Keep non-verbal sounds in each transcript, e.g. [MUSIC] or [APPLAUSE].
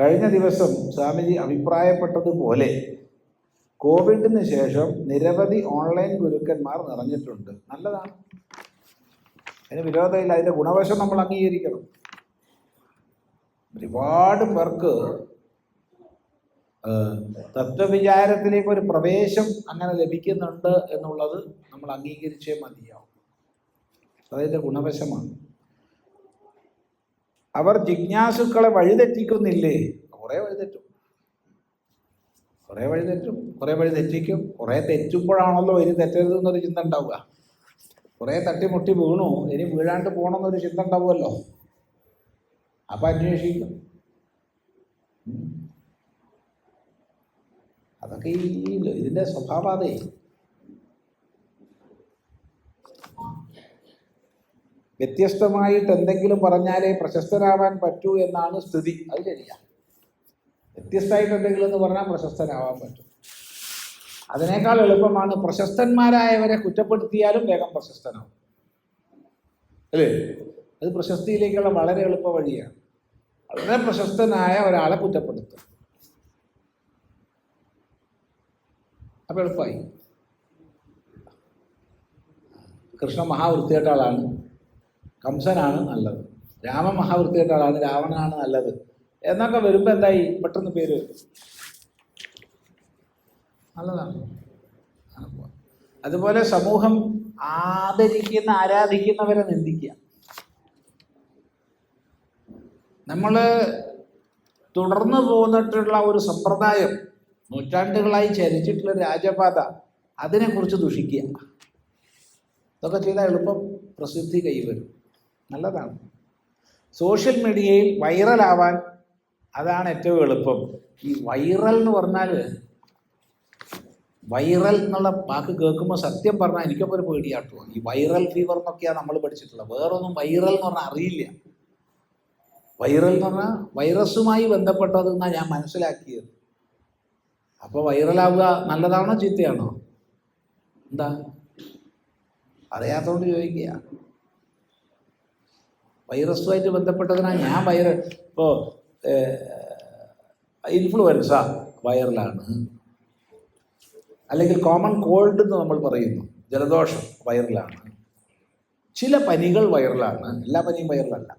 കഴിഞ്ഞ ദിവസം സ്വാമിജി അഭിപ്രായപ്പെട്ടതുപോലെ കോവിഡിന് ശേഷം നിരവധി ഓൺലൈൻ ഗുരുക്കന്മാർ നിറഞ്ഞിട്ടുണ്ട്. നല്ലതാണ്. അതിന് വിരോധമില്ല. അതിന്റെ ഗുണവശം നമ്മൾ അംഗീകരിക്കണം. ഒരുപാട് പേർക്ക് തത്വവിചാരത്തിലേക്ക് ഒരു പ്രവേശം അങ്ങനെ ലഭിക്കുന്നുണ്ട് എന്നുള്ളത് നമ്മൾ അംഗീകരിച്ചേ മതിയാവും. അതിന്റെ ഗുണവശമാണ്. അവർ ജിജ്ഞാസുക്കളെ വഴിതെറ്റിക്കുന്നില്ലേ? കുറേ വഴിതെറ്റും. കുറേ വഴിതെറ്റും. കുറേ വഴി തെറ്റിക്കും കുറേ തെറ്റുമ്പോഴാണല്ലോ ഇനി തെറ്റരുതെന്നൊരു ചിന്ത ഉണ്ടാവുക. കുറേ തട്ടിമുട്ടി വീണു. ഇനി വീഴാണ്ട് പോകണമെന്നൊരു ചിന്ത ഉണ്ടാവുമല്ലോ. അപ്പം അന്വേഷിക്കും. അതൊക്കെ ഈ ഇതിന്റെ സ്വഭാവതേ വ്യത്യസ്തമായിട്ട് എന്തെങ്കിലും പറഞ്ഞാലേ പ്രശസ്തരാവാൻ പറ്റൂ എന്നാണ് സ്ഥിതി. അത് ശരിയാ. വ്യത്യസ്തമായിട്ട് എന്തെങ്കിലും എന്ന് പറഞ്ഞാൽ പ്രശസ്തരാവാൻ പറ്റും. അതിനേക്കാൾ എളുപ്പമാണ് പ്രശസ്തന്മാരായവരെ കുറ്റപ്പെടുത്തിയാലും വേഗം പ്രശസ്തനാവും. അല്ലേ? അത് പ്രശസ്തിയിലേക്കുള്ള വളരെ എളുപ്പ വഴിയാണ്. വളരെ പ്രശസ്തനായ ഒരാളെ കുറ്റപ്പെടുത്തും അപ്പം എളുപ്പമായി കൃഷ്ണ മഹാവൃത്തിയായിട്ട ആളാണ്. കംസനാണ് നല്ലത്. രാമ മഹാവൃത്തിയേക്കാളാണ് രാവണനാണ് നല്ലത്. എന്നൊക്കെ വരുമ്പോൾ എന്തായി? പെട്ടെന്ന് പേര് നല്ലതാണ്. അതുപോലെ സമൂഹം ആദരിക്കുന്ന ആരാധിക്കുന്നവരെ നിന്ദിക്കുക. നമ്മൾ തുടർന്നു പോന്നിട്ടുള്ള ഒരു സമ്പ്രദായം നൂറ്റാണ്ടുകളായി ചരിച്ചിട്ടുള്ള രാജപാത അതിനെക്കുറിച്ച് ദുഷിക്കുക. ഇതൊക്കെ ചെയ്താൽ എളുപ്പം പ്രസിദ്ധി കൈവരും. നല്ലതാണ്. സോഷ്യൽ മീഡിയയിൽ വൈറലാവാൻ അതാണ് ഏറ്റവും എളുപ്പം. ഈ വൈറൽ എന്ന് പറഞ്ഞാൽ വൈറൽ എന്നുള്ള വാക്ക് കേൾക്കുമ്പോൾ സത്യം പറഞ്ഞാൽ എനിക്കൊക്കെ ഒരു പേടിയാട്ടോ ഈ വൈറൽ ഫീവർ എന്നൊക്കെയാണ് നമ്മൾ പഠിച്ചിട്ടുള്ളത്. വേറൊന്നും വൈറൽ എന്ന് പറഞ്ഞാൽ അറിയില്ല. വൈറൽ എന്ന് പറഞ്ഞാൽ വൈറസുമായി ബന്ധപ്പെട്ടത് എന്നാണ് ഞാൻ മനസ്സിലാക്കിയത്. അപ്പോൾ വൈറലാവുക നല്ലതാണോ ചീത്തയാണോ? എന്താ? അറിയാത്തതുകൊണ്ട് ചോദിക്കുക. വൈറസുമായിട്ട് ബന്ധപ്പെട്ടതിനാണ് ഞാൻ വൈറ ഇപ്പോൾ ഇൻഫ്ലുവൻസ വൈറലാണ്. അല്ലെങ്കിൽ കോമൺ കോൾഡ് എന്ന് നമ്മൾ പറയുന്നു. ജലദോഷം വൈറലാണ്. ചില പനികൾ വൈറലാണ്. എല്ലാ പനിയും വൈറലല്ല.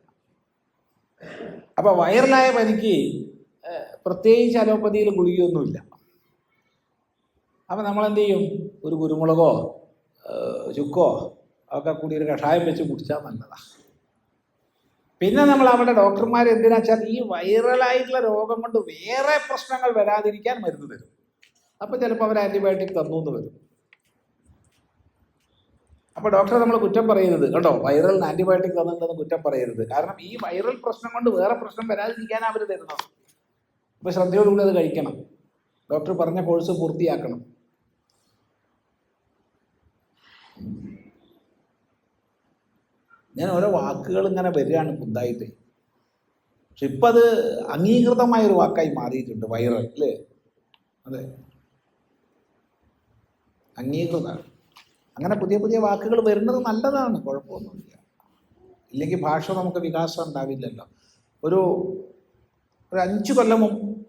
അപ്പോൾ വൈറലായ പനിക്ക് പ്രത്യേകിച്ച് അലോപ്പതിയിൽ ഗുളികയൊന്നുമില്ല. അപ്പോൾ നമ്മൾ എന്ത് ചെയ്യും ഒരു കുരുമുളകോ ചുക്കോ ഒക്കെ കൂടി ഒരു കഷായം വെച്ച് കുടിച്ചാൽ നല്ലതാണ് പിന്നെ നമ്മൾ അവിടെ ഡോക്ടർമാർ എന്തിനാ വെച്ചാൽ ഈ വൈറലായിട്ടുള്ള രോഗം കൊണ്ട് വേറെ പ്രശ്നങ്ങൾ വരാതിരിക്കാൻ മരുന്ന് തരും. അപ്പോൾ ചിലപ്പോൾ അവർ ആന്റിബയോട്ടിക് തന്നു എന്ന് വരും. അപ്പോൾ ഡോക്ടർ നമ്മൾ കുറ്റം പറയരുത് കേട്ടോ വൈറലിന് ആന്റിബയോട്ടിക് തന്നിട്ടുണ്ടെന്ന് കുറ്റം പറയരുത്. കാരണം ഈ വൈറൽ പ്രശ്നം കൊണ്ട് വേറെ പ്രശ്നം വരാതിരിക്കാൻ അവർ തരുന്നത്. അപ്പോൾ ശ്രദ്ധയോടുകൂടി അത് കഴിക്കണം. ഡോക്ടർ പറഞ്ഞ കോഴ്സ് പൂർത്തിയാക്കണം. ഞാൻ ഓരോ വാക്കുകൾ ഇങ്ങനെ വരികയാണ് പുതുതായിട്ട്. പക്ഷെ ഇപ്പം അത് അംഗീകൃതമായ ഒരു വാക്കായി മാറിയിട്ടുണ്ട് വൈറൽ അല്ലേ? അതെ. അംഗീകൃതമാണ്. അങ്ങനെ പുതിയ പുതിയ വാക്കുകൾ വരുന്നത് നല്ലതാണ് കുഴപ്പമൊന്നുമില്ല. ഇല്ലെങ്കിൽ ഭാഷ നമുക്ക് വികാസം ഉണ്ടാവില്ലല്ലോ. ഒരു ഒരു അഞ്ച് കൊല്ലം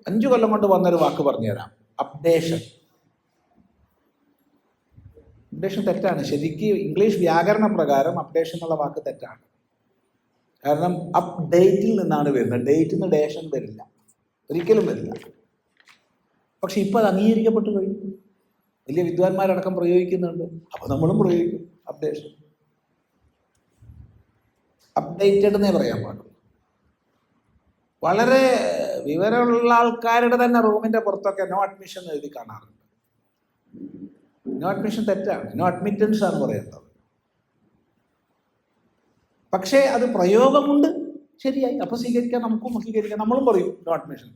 അഞ്ച് കൊല്ലം കൊണ്ട് വന്നൊരു വാക്ക് പറഞ്ഞുതരാം. അപ്ഡേഷൻ. അപ്ഡേഷൻ തെറ്റാണ്. ശരിക്ക് ഇംഗ്ലീഷ് വ്യാകരണ പ്രകാരം അപ്ഡേഷൻ എന്നുള്ള വാക്ക് തെറ്റാണ്. കാരണം അപ്ഡേറ്റിൽ നിന്നാണ് വരുന്നത്. ഡേറ്റിൽ നിന്ന് ഡേഷൻ വരില്ല. ഒരിക്കലും വരില്ല. പക്ഷെ ഇപ്പോൾ അത് അംഗീകരിക്കപ്പെട്ടു കഴിഞ്ഞു വലിയ വിദ്വാൻമാരടക്കം പ്രയോഗിക്കുന്നുണ്ട്. അപ്പോൾ നമ്മളും പ്രയോഗിക്കും അപ്ഡേഷൻ അപ്ഡേറ്റഡ് എന്നേ പറയാൻ പാടുള്ളൂ. വളരെ വിവരമുള്ള ആൾക്കാരുടെ തന്നെ റൂമിന്റെ പുറത്തൊക്കെ നോ അഡ്മിഷൻ എഴുതി കാണാറുണ്ട്. നോ അഡ്മിഷൻ തെറ്റാണ്. നോ അഡ്മിറ്റൻസ് ആണ് പറയുന്നത്. പക്ഷേ അത് പ്രയോഗമുണ്ട്. ശരിയായി. അപ്പോൾ സ്വീകരിക്കാൻ നമുക്കും സ്വീകരിക്കാം നമ്മളും പറയും നോ അഡ്മിഷൻ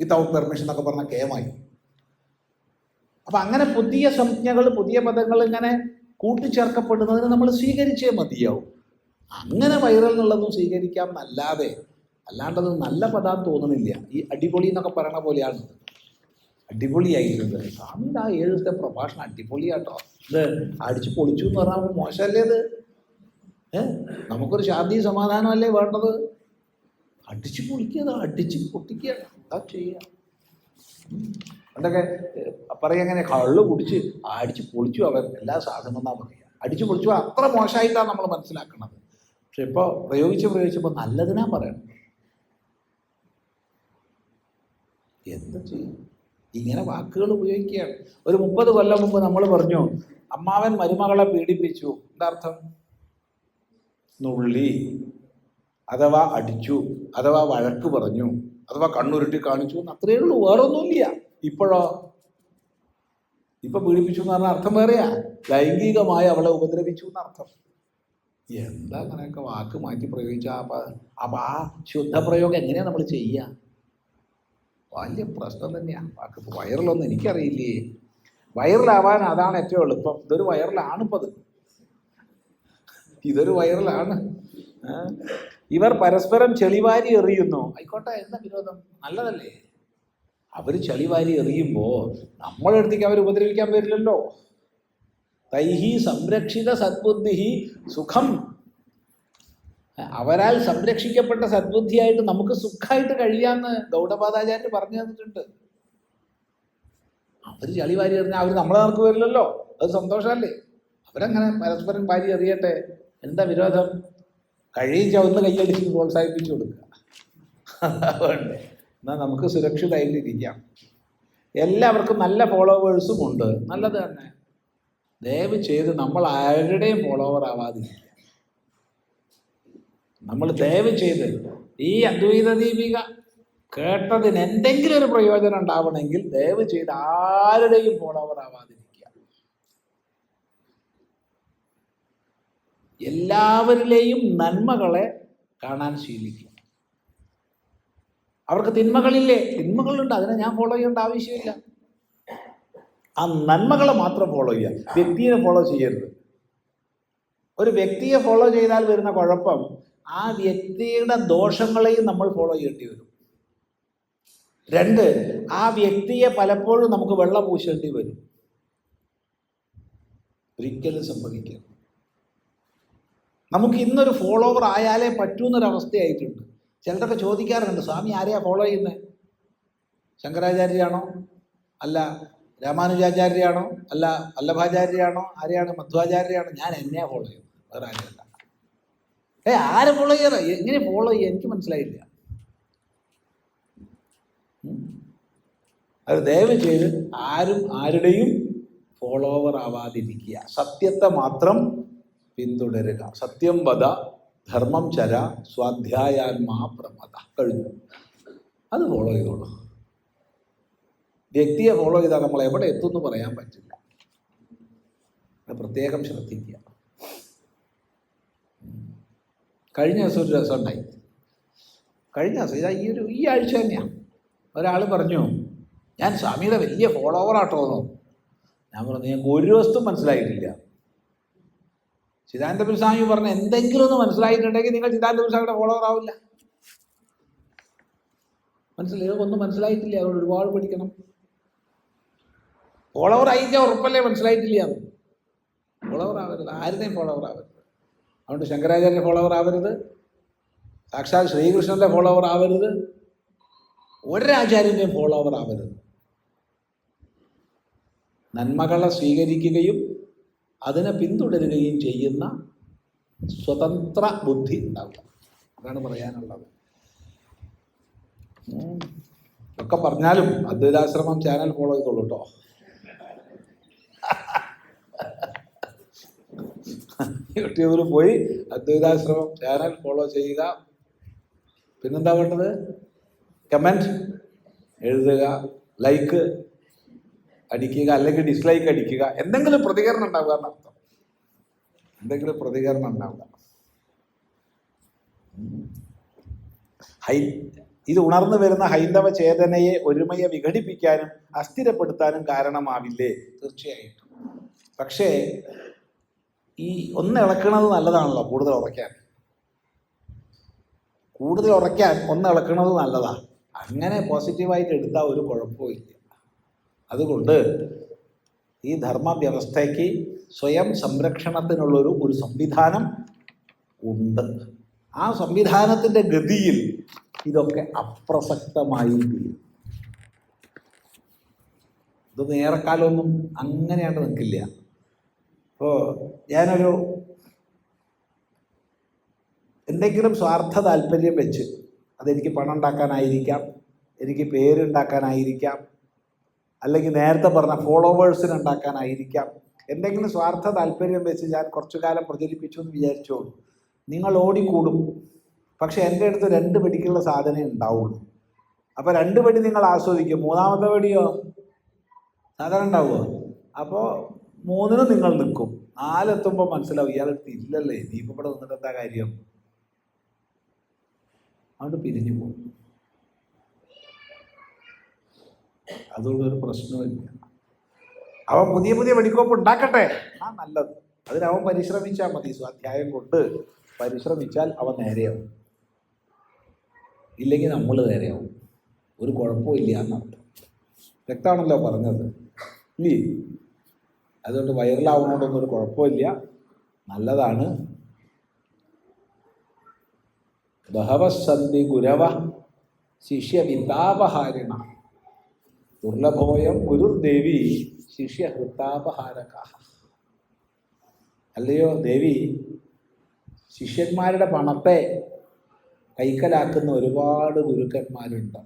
വിത്തൗട്ട് പെർമിഷൻ എന്നൊക്കെ പറഞ്ഞാൽ കേമായി. അപ്പം അങ്ങനെ പുതിയ സംജ്ഞകൾ പുതിയ പദങ്ങൾ ഇങ്ങനെ കൂട്ടിച്ചേർക്കപ്പെടുന്നതിന് നമ്മൾ സ്വീകരിച്ചേ മതിയാവും. അങ്ങനെ വൈറൽ എന്നുള്ളതും സ്വീകരിക്കാം എന്നല്ലാതെ അല്ലാണ്ടത് നല്ല പദം തോന്നുന്നില്ല. ഈ അടിപൊളി എന്നൊക്കെ പറയണ പോലെയാണ്. അടിപൊളിയായിരുന്നത്. സ്വാമിയുടെ ആ ഏഴത്തെ പ്രഭാഷണം അടിപൊളിയാട്ടോ ഇത് അടിച്ചു പൊളിച്ചു എന്ന് പറഞ്ഞാൽ മോശമല്ലേ ഇത്? ഏ? നമുക്കൊരു ശാന്തി സമാധാനമല്ലേ വേണ്ടത്? അടിച്ചു പൊളിക്കുക അടിച്ചു പൊട്ടിക്കുക എന്താ ചെയ്യുക പണ്ടൊക്കെ പറയങ്ങനെ കള്ള് കുടിച്ച് അടിച്ചു പൊളിച്ചു അവൻ എല്ലാ സാധനം എന്നാ പറയുക അടിച്ചു പൊളിച്ചു അത്ര മോശമായിട്ടാണ് നമ്മൾ മനസ്സിലാക്കുന്നത് പക്ഷെ ഇപ്പോൾ പ്രയോഗിച്ച് പ്രയോഗിച്ചപ്പോൾ നല്ലതിനാ പറയണം എന്താ ചെയ്യും? ഇങ്ങനെ വാക്കുകൾ ഉപയോഗിക്കുകയാണ്. ഒരു മുപ്പത് കൊല്ലം മുമ്പ് നമ്മൾ പറഞ്ഞു അമ്മാവൻ മരുമകളെ പീഡിപ്പിച്ചു. എന്താ അർത്ഥം? നുള്ളി. അഥവാ അടിച്ചു അഥവാ വഴക്ക് പറഞ്ഞു അഥവാ കണ്ണുരുട്ടി കാണിച്ചു എന്ന് അത്രയേ ഉള്ളൂ. വേറെ ഒന്നുമില്ല ഇപ്പോഴോ? ഇപ്പൊ പീഡിപ്പിച്ചു എന്ന് പറഞ്ഞാൽ അർത്ഥം വേറെയാ. ലൈംഗികമായി അവളെ ഉപദ്രവിച്ചു എന്നർത്ഥം. എന്താ അങ്ങനെയൊക്കെ വാക്ക് മാറ്റി പ്രയോഗിച്ച? അപ്പൊ അപ്പൊ ആ ശുദ്ധപ്രയോഗം എങ്ങനെയാ നമ്മൾ ചെയ്യുക വലിയ പ്രശ്നം തന്നെയാണ് വാക്ക് ഇപ്പൊ വൈറലൊന്നും എനിക്കറിയില്ലേ. വൈറലാവാൻ അതാണ് ഏറ്റവും എളുപ്പം. ഇതൊരു വൈറലാണ് ഇപ്പത് ഇതൊരു വൈറലാണ്. ഇവർ പരസ്പരം ചെളിവാരി എറിയുന്നു. ആയിക്കോട്ടെ എന്താ വിരോധം? നല്ലതല്ലേ. അവർ ചെളിവാരി എറിയുമ്പോൾ നമ്മളെ അടുത്തേക്ക് അവർ ഉപദ്രവിക്കാൻ വരില്ലല്ലോ. തൈഹി സംരക്ഷിത സദ്ബുദ്ധി സുഖം. അവരാൽ സംരക്ഷിക്കപ്പെട്ട സദ്ബുദ്ധിയായിട്ട് നമുക്ക് സുഖമായിട്ട് കഴിയാന്ന് ഗൗഡപാദാചാര്യ പറഞ്ഞു തന്നിട്ടുണ്ട്. അവർ ചളി വാരി എറിഞ്ഞാൽ അവർ നമ്മളെ നേർക്ക് വരില്ലല്ലോ. അത് സന്തോഷമല്ലേ? അവരങ്ങനെ പരസ്പരം വാരി അറിയട്ടെ എന്താ വിരോധം? കഴിയും ചവന്ന് കൈയടിച്ച് പ്രോത്സാഹിപ്പിച്ചു കൊടുക്കുക. അതുകൊണ്ട് എന്നാൽ നമുക്ക് സുരക്ഷിതായിട്ടിരിക്കാം എല്ലാവർക്കും നല്ല ഫോളോവേഴ്സും ഉണ്ട്. നല്ലത് തന്നെ. ദയവ് ചെയ്ത് നമ്മൾ ആരുടെയും ഫോളോവർ ആവാതിരിക്കുക. നമ്മൾ ദയവ് ചെയ്ത് ഈ അദ്വൈത ദീപിക കേട്ടതിന് എന്തെങ്കിലും ഒരു പ്രയോജനം ഉണ്ടാവണമെങ്കിൽ ദയവ് ചെയ്ത് ആരുടെയും ഫോളോവർ ആവാതിരിക്കുക എല്ലാവരിലെയും നന്മകളെ കാണാൻ ശീലിക്കുക. അവർക്ക് തിന്മകളില്ലേ? തിന്മകളുണ്ട് അതിനെ ഞാൻ ഫോളോ ചെയ്യേണ്ട ആവശ്യമില്ല. ആ നന്മകളെ മാത്രം ഫോളോ ചെയ്യുക. വ്യക്തിയെ ഫോളോ ചെയ്യരുത്. ഒരു വ്യക്തിയെ ഫോളോ ചെയ്താൽ വരുന്ന കുഴപ്പം ആ വ്യക്തിയുടെ ദോഷങ്ങളെയും നമ്മൾ ഫോളോ ചെയ്യേണ്ടി വരും. രണ്ട് ആ വ്യക്തിയെ പലപ്പോഴും നമുക്ക് വെള്ളം പൂശേണ്ടി വരും. ഒരിക്കലും സംഭവിക്കുക നമുക്ക് ഇന്നൊരു ഫോളോവർ ആയാലേ പറ്റൂ എന്നൊരവസ്ഥയായിട്ടുണ്ട് ചിലരൊക്കെ ചോദിക്കാറുണ്ട് സ്വാമി ആരെയാ ഫോളോ ചെയ്യുന്നത് ശങ്കരാചാര്യയാണോ? അല്ല രാമാനുജാചാര്യയാണോ? അല്ല വല്ലഭാചാര്യയാണോ? ആരെയാണ്? മധ്വാചാര്യയാണോ? ഞാൻ എന്നെയാ ഫോളോ ചെയ്യുന്നത്. വേറെ ആരെയല്ല. ഏ ആരെ ഫോളോ ചെയ്യാറ് എങ്ങനെ ഫോളോ ചെയ്യുക എനിക്ക് മനസ്സിലായില്ല. അത് ദയവ് ചെയ്ത് ആരും ആരുടെയും ഫോളോവർ ആവാതിരിക്കുക. സത്യത്തെ മാത്രം പിന്തുടരുക. സത്യം വധ ധർമ്മം ചര സ്വാധ്യായാത്മാ പ്രമത കഴിഞ്ഞു. അത് ഫോളോ ചെയ്തോളൂ. വ്യക്തിയെ ഫോളോ ചെയ്താൽ നമ്മൾ എവിടെ എത്തുമെന്ന് പറയാൻ പറ്റില്ല. പ്രത്യേകം ശ്രദ്ധിക്കുക. കഴിഞ്ഞ ദിവസം ഒരു രസം ഉണ്ടായി. കഴിഞ്ഞ ദിവസം ഇതാ ഈ ഒരു ഈ ആഴ്ച തന്നെയാണ് ഒരാൾ പറഞ്ഞു ഞാൻ സ്വാമിയുടെ വലിയ ഫോളോവർ ആട്ടോ. എന്ന് ഞാൻ പറഞ്ഞു ഞങ്ങൾക്ക് ഒരു വസ്തു മനസ്സിലായിട്ടില്ല. ചിദാനന്ദപുരി സ്വാമി പറഞ്ഞ എന്തെങ്കിലും ഒന്ന് മനസ്സിലായിട്ടുണ്ടെങ്കിൽ നിങ്ങൾ ചിദാനന്ദപുരി സ്വാമിയുടെ ഫോളോവർ ആവില്ല. മനസ്സിലായി? ഒന്നും മനസ്സിലായിട്ടില്ല. അതുകൊണ്ട് ഒരുപാട് പഠിക്കണം. ഫോളോവർ ആയിട്ട് ഉറപ്പല്ലേ മനസ്സിലായിട്ടില്ല. ഫോളോവർ ആവരുത്. ആരുടെയും ഫോളോവർ ആവരുത്. അതുകൊണ്ട് ശങ്കരാചാര്യ ഫോളോവർ ആവരുത്. സാക്ഷാൽ ശ്രീകൃഷ്ണന്റെ ഫോളോവർ ആവരുത്. ഒരാചാര്യന്റെയും ഫോളോവർ ആവരുത്. നന്മകളെ സ്വീകരിക്കുകയും അതിനെ പിന്തുടരുകയും ചെയ്യുന്ന സ്വതന്ത്ര ബുദ്ധി ഉണ്ടാവുക അതാണ് പറയാനുള്ളത്. ഒക്കെ പറഞ്ഞാലും അദ്വൈതാശ്രമം ചാനൽ ഫോളോ ചെയ്തോളൂ കേട്ടോ [LAUGHS] യൂട്യൂബിൽ പോയി അദ്വൈതാശ്രമം ചാനൽ ഫോളോ ചെയ്യുക. പിന്നെന്താ വേണ്ടത്? കമന്റ് എഴുതുക ലൈക്ക് അടിക്കുക അല്ലെങ്കിൽ ഡിസ്ലൈക്ക് അടിക്കുക. എന്തെങ്കിലും പ്രതികരണം ഉണ്ടാവുക എന്നർത്ഥം എന്തെങ്കിലും പ്രതികരണം ഉണ്ടാവുക. ഹൈ ഇത് ഉണർന്നു വരുന്ന ഹൈന്ദവ ചേതനയെ ഒരുമയെ വിഘടിപ്പിക്കാനും അസ്ഥിരപ്പെടുത്താനും കാരണമാവില്ലേ? തീർച്ചയായിട്ടും. പക്ഷേ ഈ ഒന്ന് ഇളക്കണത് നല്ലതാണല്ലോ കൂടുതൽ ഉറയ്ക്കാൻ. കൂടുതൽ ഉറയ്ക്കാൻ ഒന്ന് ഇളക്കണത് നല്ലതാ. അങ്ങനെ പോസിറ്റീവായിട്ട് എടുത്താൽ ഒരു കുഴപ്പമില്ല അതുകൊണ്ട് ഈ ധർമ്മ വ്യവസ്ഥയ്ക്ക് സ്വയം സംരക്ഷണത്തിനുള്ളൊരു ഒരു സംവിധാനം ഉണ്ട്. ആ സംവിധാനത്തിന്റെ ഗതിയിൽ ഇതൊക്കെ അപ്രസക്തമായി തീരും. ഇത് നേരക്കാലമൊന്നും അങ്ങനെയായിട്ട് നിൽക്കില്ല. ഇപ്പോൾ ഞാനൊരു എന്തെങ്കിലും സ്വാർത്ഥ താല്പര്യം വെച്ച് അതെനിക്ക് പണം ഉണ്ടാക്കാനായിരിക്കാം എനിക്ക് പേരുണ്ടാക്കാനായിരിക്കാം അല്ലെങ്കിൽ നേരത്തെ പറഞ്ഞ ഫോളോവേഴ്സിന് ഉണ്ടാക്കാനായിരിക്കാം. എന്തെങ്കിലും സ്വാർത്ഥ താല്പര്യം വെച്ച് ഞാൻ കുറച്ചു കാലം പ്രചരിപ്പിച്ചു എന്ന് വിചാരിച്ചോളൂ നിങ്ങൾ ഓടിക്കൂടും. പക്ഷെ എന്റെ അടുത്ത് രണ്ട് വെടിക്കുള്ള സാധനമേ ഉണ്ടാവുള്ളൂ. അപ്പോൾ രണ്ട് വെടി നിങ്ങൾ ആസ്വദിക്കും. മൂന്നാമത്തെ വെടിയോ സാധനം ഉണ്ടാവുമോ? അപ്പോൾ മൂന്നിനും നിങ്ങൾ നിൽക്കും. നാലെത്തുമ്പോൾ മനസ്സിലാവും ഇയാൾ ഇല്ലല്ലേ? നീ ഇവിടെ നിന്നിട്ട് എന്താ കാര്യം? അതുകൊണ്ട് പിരിഞ്ഞു പോകും. അതുകൊണ്ട് ഒരു പ്രശ്നവുമില്ല അവൻ പുതിയ പുതിയ വെടിക്കോപ്പ് ഉണ്ടാക്കട്ടെ? ആ നല്ലത്. അതിനവൻ പരിശ്രമിച്ചാൽ മതി. സ്വാധ്യായം കൊണ്ട് പരിശ്രമിച്ചാൽ അവൻ നേരെയാവും. ഇല്ലെങ്കിൽ നമ്മൾ നേരെയാവും. ഒരു കുഴപ്പമില്ല എന്നർത്ഥം. വ്യക്തമാണല്ലോ പറഞ്ഞത്. ഇല്ലേ? അതുകൊണ്ട് വൈറലാവുന്നതുകൊണ്ടൊന്നും ഒരു കുഴപ്പമില്ല. നല്ലതാണ്. ബഹവസന്ധി ഗുരവ ശിഷ്യവിതാപഹാരിണ. ദുർലഭോയം ശിഷ്യ ശിഷ്യഹൃത്താപഹാരക അല്ലയോ ദേവി ശിഷ്യന്മാരുടെ പണത്തെ കൈക്കലാക്കുന്ന ഒരുപാട് ഗുരുക്കന്മാരുണ്ട്.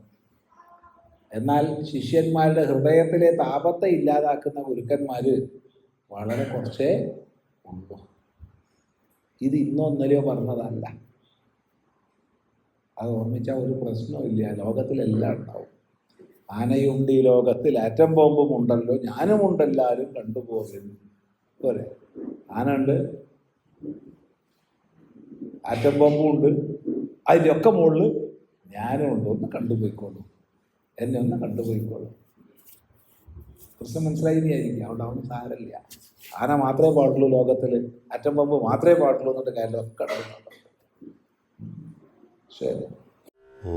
എന്നാൽ ശിഷ്യന്മാരുടെ ഹൃദയത്തിലെ താപത്തെ ഇല്ലാതാക്കുന്ന ഗുരുക്കന്മാർ വളരെ കുറച്ചേ ഉള്ളൂ. ഇത് ഇന്നോ ഇന്നലെയോ പറഞ്ഞതല്ല. അത് ഓർമ്മിച്ചാൽ ഒരു പ്രശ്നമില്ല ലോകത്തിലെല്ലാം ഉണ്ടാവും. ആനയുണ്ട് ഈ ലോകത്തിൽ. ആറ്റം ബോംബും ഉണ്ടല്ലോ. ഞാനും ഉണ്ടെല്ലാവരും കണ്ടുപോകുന്നു പോലെ ആന ഉണ്ട്. ആറ്റം ബോംബും ഉണ്ട്. അതിന്റെ ഒക്കെ മുകളിൽ ഞാനും ഉണ്ട്. ഒന്ന് കണ്ടുപോയിക്കോളൂ. എന്നെ ഒന്ന് കണ്ടുപോയിക്കോളൂ. പ്രശ്നം മനസ്സിലായിരിക്കും അവിടെ അവന് സാരമില്ല. ആന മാത്രമേ പാടുള്ളൂ ലോകത്തിൽ അറ്റം ബോംബ് മാത്രമേ പാടുള്ളൂ എന്നിട്ട് കാര്യം ഒക്കെ ശരി. ഓ